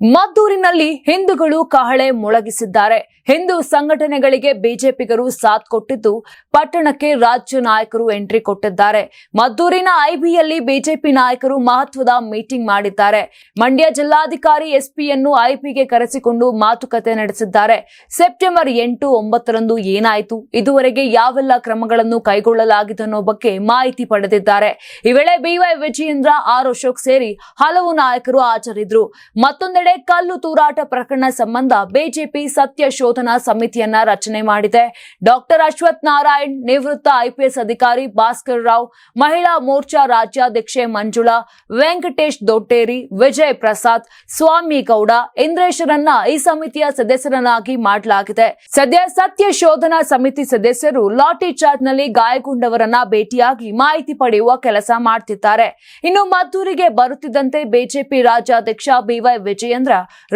ಮದ್ದೂರಿನಲ್ಲಿ ಹಿಂದೂಗಳು ಕಹಳೆ ಮೊಳಗಿಸಿದ್ದಾರೆ. ಹಿಂದೂ ಸಂಘಟನೆಗಳಿಗೆ ಬಿಜೆಪಿಗರು ಸಾಥ್ ಕೊಟ್ಟಿದ್ದು ಪಟ್ಟಣಕ್ಕೆ ರಾಜ್ಯ ನಾಯಕರು ಎಂಟ್ರಿ ಕೊಟ್ಟಿದ್ದಾರೆ. ಮದ್ದೂರಿನ ಐಬಿಯಲ್ಲಿ ಬಿಜೆಪಿ ನಾಯಕರು ಮಹತ್ವದ ಮೀಟಿಂಗ್ ಮಾಡಿದ್ದಾರೆ. ಮಂಡ್ಯ ಜಿಲ್ಲಾಧಿಕಾರಿ ಎಸ್ಪಿಯನ್ನು ಐಪಿಗೆ ಕರೆಸಿಕೊಂಡು ಮಾತುಕತೆ ನಡೆಸಿದ್ದಾರೆ. ಸೆಪ್ಟೆಂಬರ್ ಎಂಟು ಒಂಬತ್ತರಂದು ಏನಾಯಿತು? ಇದುವರೆಗೆ ಯಾವೆಲ್ಲ ಕ್ರಮಗಳನ್ನು ಕೈಗೊಳ್ಳಲಾಗಿದೆ ಅನ್ನೋ ಬಗ್ಗೆ ಮಾಹಿತಿ ಪಡೆದಿದ್ದಾರೆ. ಈ ವೇಳೆ ಬಿವೈ ವಿಜಯೇಂದ್ರ, ಆರ್ ಅಶೋಕ್ ಸೇರಿ ಹಲವು ನಾಯಕರು ಹಾಜರಿದ್ರು ಮತ್ತೊಂದೆಡೆ ಕಲ್ಲು ತೂರಾಟ ಪ್ರಕರಣ ಸಂಬಂಧ ಬಿಜೆಪಿ ಸತ್ಯ ಶೋಧನಾ ಸಮಿತಿಯನ್ನ ರಚನೆ ಮಾಡಿದೆ. ಡಾಕ್ಟರ್ ಅಶ್ವಥ್ ನಾರಾಯಣ್ ನಿವೃತ್ತ ಐಪಿಎಸ್ ಅಧಿಕಾರಿ ಭಾಸ್ಕರ್ ರಾವ್, ಮಹಿಳಾ ಮೋರ್ಚಾ ರಾಜ್ಯಾಧ್ಯಕ್ಷೆ ಮಂಜುಳಾ, ವೆಂಕಟೇಶ್ ದೊಟ್ಟೇರಿ ವಿಜಯ್ ಪ್ರಸಾದ್, ಸ್ವಾಮಿ ಗೌಡ ಇಂದ್ರೇಶರನ್ನ ಈ ಸಮಿತಿಯ ಸದಸ್ಯರನ್ನಾಗಿ ಮಾಡಲಾಗಿದೆ. ಸದ್ಯ ಸತ್ಯ ಶೋಧನಾ ಸಮಿತಿ ಸದಸ್ಯರು ಲಾಠಿ ಚಾರ್ಜ್ನಲ್ಲಿ ಗಾಯಗೊಂಡವರನ್ನ ಭೇಟಿಯಾಗಿ ಮಾಹಿತಿ ಪಡೆಯುವ ಕೆಲಸ ಮಾಡ್ತಿದ್ದಾರೆ. ಇನ್ನು ಮದ್ದೂರಿಗೆ ಬರುತ್ತಿದ್ದಂತೆ ಬಿಜೆಪಿ ರಾಜ್ಯಾಧ್ಯಕ್ಷ ಬಿವೈ ವಿಜಯೇಂದ್ರ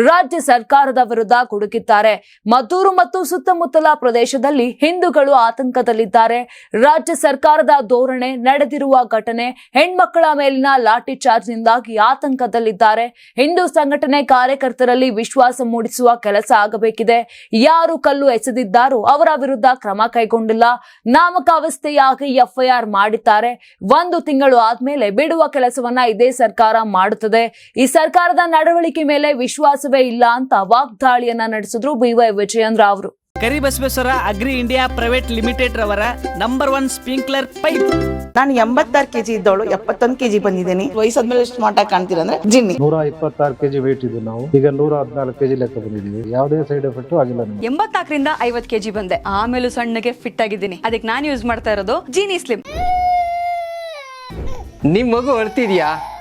ರಾಜ್ಯ ಸರ್ಕಾರದ ವಿರುದ್ಧ ಕುಡುಕಿದ್ದಾರೆ. ಮದ್ದೂರು ಮತ್ತು ಸುತ್ತಮುತ್ತಲ ಪ್ರದೇಶದಲ್ಲಿ ಹಿಂದೂಗಳು ಆತಂಕದಲ್ಲಿದ್ದಾರೆ. ರಾಜ್ಯ ಸರ್ಕಾರದ ಧೋರಣೆ ನಡೆದಿರುವ ಘಟನೆ ಹೆಣ್ಮಕ್ಕಳ ಮೇಲಿನ ಲಾಠಿ ಚಾರ್ಜ್ನಿಂದಾಗಿ ಆತಂಕದಲ್ಲಿದ್ದಾರೆ. ಹಿಂದೂ ಸಂಘಟನೆ ಕಾರ್ಯಕರ್ತರಲ್ಲಿ ವಿಶ್ವಾಸ ಮೂಡಿಸುವ ಕೆಲಸ ಆಗಬೇಕಿದೆ. ಯಾರು ಕಲ್ಲು ಎಸೆದಿದ್ದಾರೋ ಅವರ ವಿರುದ್ಧ ಕ್ರಮ ಕೈಗೊಂಡಿಲ್ಲ. ನಾಮಕಾವಸ್ಥೆಯಾಗಿ ಎಫ್ಐಆರ್ ಮಾಡಿದ್ದಾರೆ. ಒಂದು ತಿಂಗಳು ಆದ್ಮೇಲೆ ಬಿಡುವ ಕೆಲಸವನ್ನ ಇದೇ ಸರ್ಕಾರ ಮಾಡುತ್ತದೆ. ಈ ಸರ್ಕಾರದ ನಡವಳಿಕೆ ಮೇಲೆ ವಿಶ್ವಾಸವೇ ಇಲ್ಲ ಅಂತ ವಾಗ್ದಾಳಿಯನ್ನ ನಡೆಸಿದ್ರು ಬಿವೈ ವಿಜಯೇಂದ್ರ ಅವರು. Karibasaveshwara agri India private limited ರವರ ನಂಬರ್ ಒನ್ ಸ್ಪ್ರಿಂಕ್ಲರ್ ಪೈಪ್. ನಾನು ಎಂಬತ್ತಾರು ಕೆಜಿ ಇದ್ದವಳು ಎಪ್ಪತ್ತೊಂದು ಕೆಜಿ ಬಂದಿದ್ದೀನಿ. ವಯಸ್ಸಾದ್ಮೇಲೆ ಎಷ್ಟು ಮಾಟ ಕಾಣ್ತೀರ ಅಂದ್ರೆ ಜಿನ್ನಿ. ನೂರ ಇಪ್ಪತ್ತಾರು ಕೆಜಿ ವೇಟ್ ಇದ್ದು ನಾವು. ಈಗ ನೂರ ಹದಿನಾಲ್ಕು ಕೆಜಿ ಲೆಕ್ಕ ಬಂದಿದ್ದೀವಿ. ಯಾವುದೇ ಸೈಡ್ ಎಫೆಕ್ಟ್ ಆಗಿಲ್ಲ ನಮಗೆ. ಎಂಬತ್ನಾಲ್ಕರಿಂದ ಐವತ್ ಕೆಜಿ ಬಂದೆ. ಆಮೇಲೂ ಸಣ್ಣಗೆ ಫಿಟ್ ಆಗಿದ್ದೀನಿ. ಅದಕ್ಕೆ ನಾನು ಯೂಸ್ ಮಾಡ್ತಾ ಇರೋದು ಜೀನಿ ಸ್ಲಿಮ್ ನಿಮ್ ಮಗು ಅಳ್ತಿದ್ಯಾ